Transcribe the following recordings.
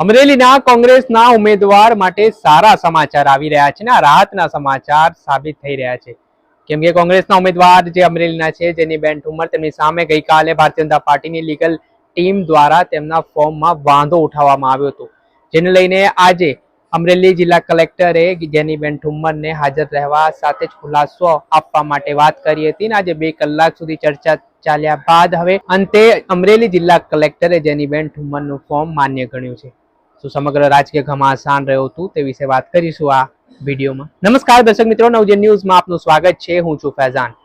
અમરેલીના કોંગ્રેસના ઉમેદવાર માટે સારા સમાચાર આવી રહ્યા છે ને રાહતના સમાચાર સાબિત થઈ રહ્યા છે. કેમ કે કોંગ્રેસના ઉમેદવાર જે અમરેલીના છે, જેની બેન ઠુમર તેમની સામે ગઈકાલે ભારતીય જનતા પાર્ટીની લીગલ ટીમ દ્વારા તેમના ફોર્મમાં વાંધો ઉઠાવવામાં આવ્યો હતો. જેને લઈને આજે અમરેલી જિલ્લા કલેક્ટરે જેની બેન ઠુમ્મરને હાજર રહેવા સાથે જ ખુલાસો આપવા માટે વાત કરી હતી ને આજે બે કલાક સુધી ચર્ચા ચાલ્યા બાદ હવે અંતે અમરેલી જિલ્લા કલેક્ટરે જેની બેન ઠુમ્મરનું ફોર્મ માન્ય ગણ્યું છે. શું સમગ્ર રાજકીય ઘમાસાન રહ્યું હતું તે વિશે વાત કરીશું આ વિડીયોમાં. નમસ્કાર દર્શક મિત્રો નવજન ન્યૂઝમાં આપનું સ્વાગત છે. હું છું ફૈઝાન.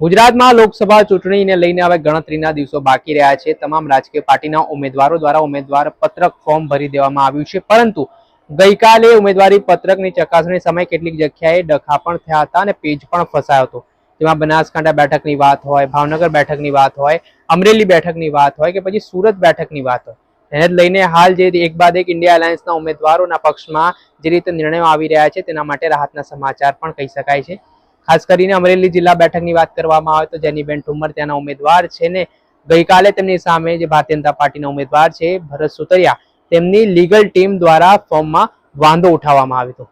ગુજરાતમાં લોકસભા ચૂંટણીને લઈને હવે ગણતરીના દિવસો બાકી રહ્યા છે. તમામ રાજકીય પાર્ટીના ઉમેદવારો દ્વારા ઉમેદવાર પત્રક ફોર્મ ભરી દેવામાં આવ્યું છે. પરંતુ ગઈકાલે ઉમેદવારી પત્રકની ચકાસણી સમયે કેટલીક જગ્યાએ ડખા પણ થયા હતા અને પેજ પણ ફસાયો હતો. તેમાં બનાસકાંઠા બેઠકની વાત હોય, ભાવનગર બેઠકની વાત હોય, અમરેલી બેઠકની વાત હોય કે પછી સુરત બેઠકની વાત હોય. એને જ લઈને હાલ જે એક બાદ એક ઇન્ડિયા અલાયન્સના ઉમેદવારોના પક્ષમાં જે રીતે નિર્ણયો આવી રહ્યા છે, તેના માટે રાહતના સમાચાર પણ કહી શકાય છે. ખાસ કરીને અમરેલી જિલ્લા બેઠકની વાત કરવામાં આવે તો જેનીબેન ઠુમર ત્યાંના ઉમેદવાર છે ને ગઈકાલે તેમની સામે જે ભારતીય જનતા પાર્ટીના ઉમેદવાર છે, ભરત સુતરિયા, તેમની લીગલ ટીમ દ્વારા ફોર્મમાં વાંધો ઉઠાવવામાં આવ્યો હતો.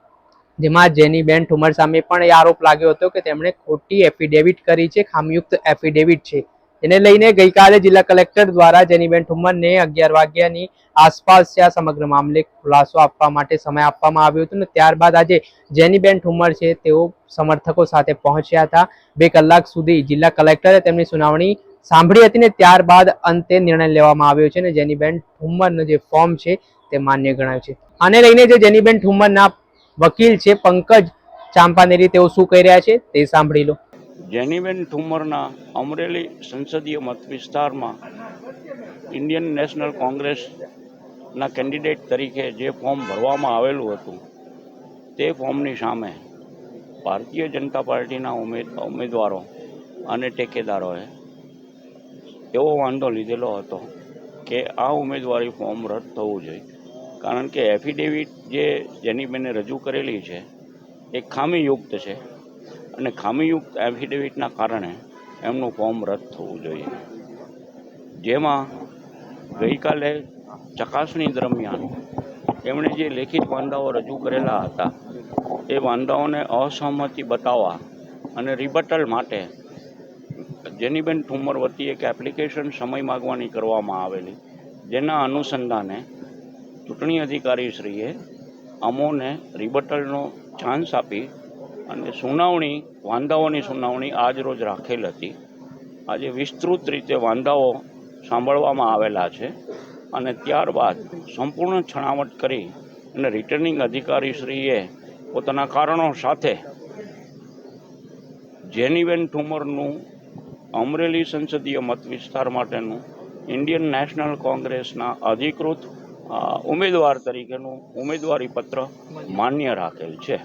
જેમાં જેનીબેન ઠુમર સામે પણ એ આરોપ લાગ્યો હતો કે તેમણે ખોટી એફિડેવિટ કરી છે, ખામયુક્ત એફિડેવિટ છે. એને લઈને ગઈકાલે જિલ્લા કલેક્ટર દ્વારા જેનીબેન ઠુમ્મરને અગિયાર વાગ્યાની આસપાસ આ સમગ્ર મામલે ખુલાસો આપવા માટે સમય આપવામાં આવ્યો હતો ને ત્યારબાદ આજે જેનીબેન ઠુમ્મર છે તેઓ સમર્થકો સાથે પહોંચ્યા હતા. બે કલાક સુધી જિલ્લા કલેક્ટરે તેમની સુનાવણી સાંભળી હતી ને ત્યારબાદ અંતે નિર્ણય લેવામાં આવ્યો છે ને જેનીબેન ઠુમ્મરનું જે ફોર્મ છે તે માન્ય ગણાય છે. આને લઈને જે જેનીબેન ઠુમ્મરના વકીલ છે પંકજ ચાંપાનેરી તેઓ શું કહી રહ્યા છે તે સાંભળી લો. જેનીબેન ઠુમરના અમરેલી સંસદીય મત વિસ્તારમાં ઇન્ડિયન નેશનલ કોંગ્રેસના કેન્ડિડેટ તરીકે જે ફોર્મ ભરવામાં આવેલું હતું, તે ફોર્મની સામે ભારતીય જનતા પાર્ટીના ઉમેદ, ઉમેદવારો અને ટેકેદારોએ એવો વાંધો લીધેલો હતો કે આ ઉમેદવારી ફોર્મ રદ થવું જોઈએ. કારણ કે એફિડેવિટ જે જેનીબેને રજૂ કરેલી છે, એ ખામીયુક્ત છે. અને ખામીયુક્ત એફિડેવિટના કારણે એમનું ફોર્મ રદ થવું જોઈએ. જેમાં ગઈકાલે ચકાસણી દરમિયાન એમણે જે લેખિત વાંધાઓ રજૂ કરેલા હતા, એ વાંધાઓને અસહમતિ બતાવવા અને રિબટલ માટે જેનીબેન ઠુમર વતી એક એપ્લિકેશન સમય માગવાની કરવામાં આવેલી, જેના અનુસંધાને ચૂંટણી અધિકારીશ્રીએ અમોને રિબટલનો ચાન્સ આપી અને સુનાવણી વાંધાઓની સુનાવણી આજ રોજ રાખેલ હતી. આજે વિસ્તૃત રીતે વાંધાઓ સાંભળવામાં આવેલા છે અને ત્યારબાદ સંપૂર્ણ છણાવટ કરી અને રિટર્નિંગ અધિકારીશ્રીએ પોતાના કારણો સાથે જેનીવેન ઠુમરનું અમરેલી સંસદીય મત વિસ્તાર માટેનું ઇન્ડિયન નેશનલ કોંગ્રેસના અધિકૃત ઉમેદવાર તરીકેનું ઉમેદવારી પત્ર માન્ય રાખેલ છે.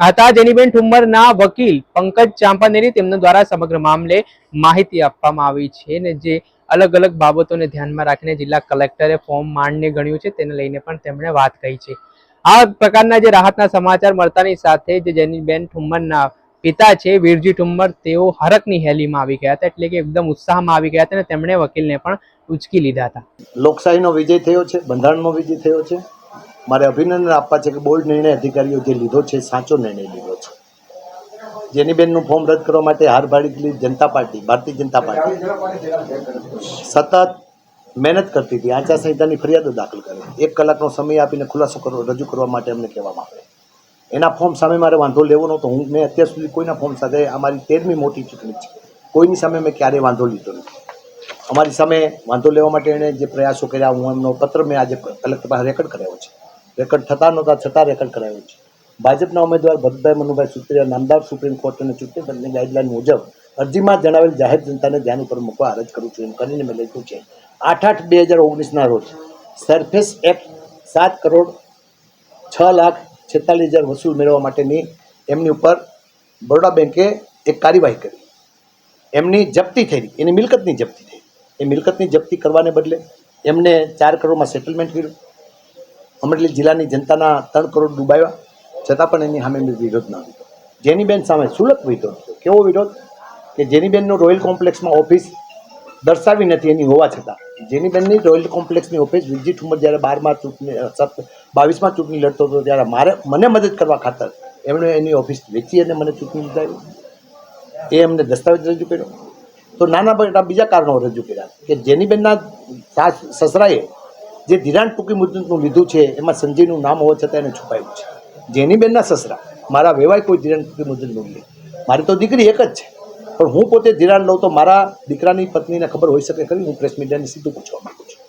હતા જેનીબેન ઠુમ્મરના વકીલ પંકજ ચાંપાનેરી તેમના દ્વારા સમગ્ર મામલે માહિતી આપવામાં આવી છે ને જે અલગ અલગ બાબતોને ધ્યાનમાં રાખીને જિલ્લા કલેક્ટરે ફોર્મ માંડને ગણ્યું છે તેને લઈને પણ તેમણે વાત કહી છે. આ પ્રકારના જે રાહતના સમાચાર મળતાની સાથે જે જેનીબેન ઠુમ્મરના પિતા છે વીરજી ઠુમ્મર તેઓ હરકની હેલીમાં આવી ગયા હતા એટલે કે એકદમ ઉત્સાહમાં આવી ગયા હતા અને તેમણે વકીલને પણ ઉચકી લીધા હતા. લોકશાહીનો વિજય થયો છે, બંધારણનો વિજય થયો છે. મારે અભિનંદન આપવા છે કે બોર્ડ નિર્ણય અધિકારીઓ જે લીધો છે, સાચો નિર્ણય લીધો છે. જેનીબેનનું ફોર્મ રદ કરવા માટે હાર ભાડી જનતા પાર્ટી, ભારતીય જનતા પાર્ટી. સતત મહેનત કરતી હતી, આચારસંહિતાની ફરિયાદો દાખલ કરી. એક કલાકનો સમય આપીને ખુલાસો કરવો રજૂ કરવા માટે અમને કહેવામાં આવે. એના ફોર્મ સામે મારે વાંધો લેવો નહોતો. હું મેં અત્યાર સુધી કોઈના ફોર્મ સાથે અમારી તેરમી મોટી ચૂંટણી છે. કોઈની સામે મેં ક્યારેય વાંધો લીધો નથી. અમારી સામે વાંધો લેવા માટે એણે જે પ્રયાસો કર્યા, હું એમનો પત્ર મેં આજે કલેક્ટર પાસે રેકોર્ડ કરાવ્યો છે. રેકોર્ડ થતા નહોતા, છતાં રેકોર્ડ કરાવ્યું છે. ભાજપના ઉમેદવાર ભરતભાઈ મનુભાઈ સુત્રીયા નામદાર સુપ્રીમ કોર્ટ અને ચૂંટણી પંચની ગાઈડલાઈન મુજબ અરજીમાં જણાવેલ જાહેર જનતાને ધ્યાન ઉપર મૂકવા અરજ કરું છું એમ કરીને મેં લખ્યું છે. આઠ આઠ બે હજાર ઓગણીસના રોજ સરફેસ એક્ટ સાત કરોડ છ લાખ છેતાલીસ હજાર વસૂલ મેળવવા માટેની એમની ઉપર બરોડા બેંકે એક કાર્યવાહી કરી. એમની જપ્તી થઈ. એની મિલકતની જપ્તી થઈ. એ મિલકતની જપ્તી કરવાને બદલે એમને ચાર કરોડમાં સેટલમેન્ટ કર્યું. અમરેલી જિલ્લાની જનતાના ત્રણ કરોડ ડૂબાવ્યા. છતાં પણ એની સામે વિરોધ ના લીધો. જેનીબેન સામે સુલભ વિરોધ કેવો વિરોધ? કે જેનીબેનનો રોયલ કોમ્પ્લેક્સમાં ઓફિસ દર્શાવી નથી એની હોવા છતાં. જેનીબેનની રોયલ કોમ્પ્લેક્સની ઓફિસ વિજી ઠુમર જ્યારે બારમાં ચૂંટણી સત, બાવીસમાં ચૂંટણી લડતો હતો, ત્યારે મારે, મને મદદ કરવા ખાતર એમણે એની ઓફિસ વેચી અને મને ચૂંટણી લીધાવી એ એમને દસ્તાવેજ રજૂ કર્યો. તો નાના, મોટા બીજા કારણો રજૂ કર્યા. કે જેની બેનના સાસ, સસરાએ જે ધિરાણ ટૂંકી મુદતનું લીધું છે, એમાં સંજયનું નામ હોવા છતાં એને છુપાયું છે. જેની બેનના સસરા, મારા વેવાય કોઈ ધિરાણ ટૂંકી મુદતનું લે મારી તો દીકરી એક જ છે. પણ હું પોતે ધિરાણ લઉં તો મારા દીકરાની પત્નીને ખબર હોઈ શકે ખરી, હું પ્રેસ મીડિયાને સીધું પૂછવા માંગુ છું.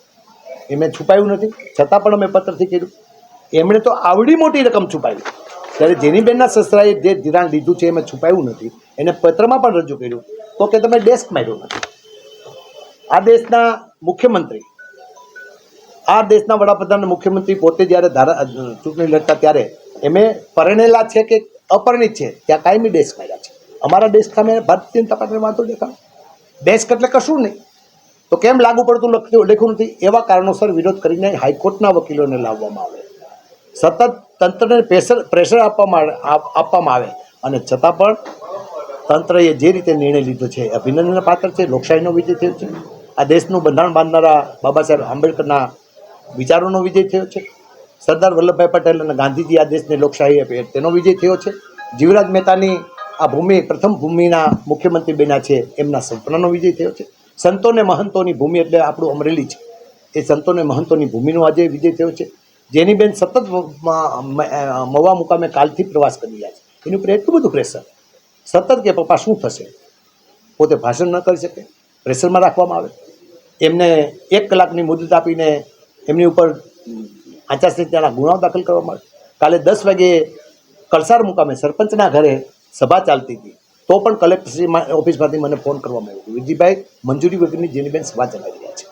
એ મેં છુપાયું નથી. છતાં પણ અમે પત્રથી કર્યું. એમણે તો આવડી મોટી રકમ છુપાવી. ત્યારે જેની બેનના સસરાએ જે ધિરાણ લીધું છે એમાં છુપાયું નથી. એને પત્રમાં પણ રજૂ કર્યું. તો કે તમે ડેસ્ક માર્યો નથી. આ દેશના મુખ્યમંત્રી આ દેશના વડાપ્રધાન મુખ્યમંત્રી પોતે જ્યારે ધારા ચૂંટણી લડતા ત્યારે એમે પરણેલા છે કે અપરિણિત છે? ત્યાં કાયમી ડેસ્ક માર્યા છે. અમારા ડેસ્ક સામે ભારતીય જનતા પાર્ટીને વાંધો દેખાડો. ડેસ્ક એટલે કશું નહીં. તો કેમ લાગુ પડતું લખ્યું નથી? એવા કારણોસર વિરોધ કરીને હાઈકોર્ટના વકીલોને લાવવામાં આવે. સતત તંત્રને પ્રેશર પ્રેશર આપવામાં આપવામાં આવે. અને છતાં પણ તંત્રએ જે રીતે નિર્ણય લીધો છે અભિનંદનના પાત્ર છે, લોકશાહીનો વિજય થયો છે. આ દેશનું બંધારણ બાંધનારા બાબા સાહેબ આંબેડકરના વિચારોનો વિજય થયો છે. સરદાર વલ્લભભાઈ પટેલ અને ગાંધીજી આ દેશને લોકશાહી આપી તેનો વિજય થયો છે. જીવરાજ મહેતાની આ ભૂમિ, પ્રથમ ભૂમિના મુખ્યમંત્રી બન્યા છે એમના સપનાનો વિજય થયો છે. સંતોને મહંતોની ભૂમિ એટલે આપણું અમરેલી છે. એ સંતોને મહંતોની ભૂમિનો આજે વિજય થયો છે. જેની બેન સતત મવા મુકામે કાલથી પ્રવાસ કરી રહ્યા છે. એની ઉપર એટલું બધું પ્રેશર સતત કે પપ્પા શું થશે? પોતે ભાષણ ન કરી શકે. પ્રેશરમાં રાખવામાં આવે. એમને એક કલાકની મુદત આપીને એમની ઉપર આચારસંહિતાના ગુનાઓ દાખલ કરવામાં આવે કાલે દસ વાગે કલસાર મુકામે સરપંચના ઘરે સભા ચાલતી હતી. તો પણ કલેક્ટરશ્રી ઓફિસમાંથી મને ફોન કરવામાં આવ્યો વિજયભાઈ મંજૂરી વગરની જેનીબેન સભા ચલાવી રહ્યા છે.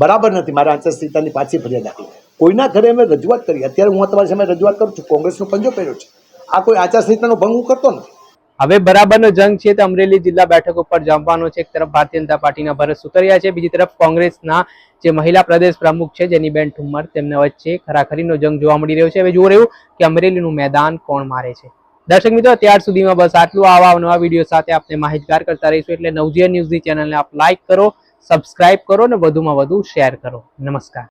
બરાબર નથી, મારે આચારસંહિતાની પાછી ફરિયાદ દાખલ કોઈના ઘરે અમે રજૂઆત કરી. અત્યારે હું તમારી સામે રજૂઆત કરું છું. કોંગ્રેસનો પંજો પહેર્યો છે. આ કોઈ આચારસંહિતાનો ભંગ હું કરતો નથી. હવે બરાબરનો જંગ છે તે અમરેલી જિલ્લા બેઠક ઉપર જમવાનો છે. એક તરફ ભારતીય જનતા પાર્ટીના ભરત સુતરિયા છે, બીજી તરફ કોંગ્રેસના જે મહિલા પ્રદેશ પ્રમુખ છે, જેનીબેન ઠુમ્મર, તેમના વચ્ચે ખરાખરીનો જંગ જોવા મળી રહ્યો છે. હવે જોઈ રહ્યું કે અમરેલીનું મેદાન કોણ મારે છે. દર્શક મિત્રો, ત્યાર સુધીમાં બસ આટલું. આવા નવા વીડિયો સાથે આપણે માહિતગાર કરતા રહીશું એટલે નવજીવન ન્યૂઝની ચેનલને આપ લાઇક કરો, સબસ્ક્રાઇબ કરો અને વધુમાં વધુ શેર કરો. નમસ્કાર.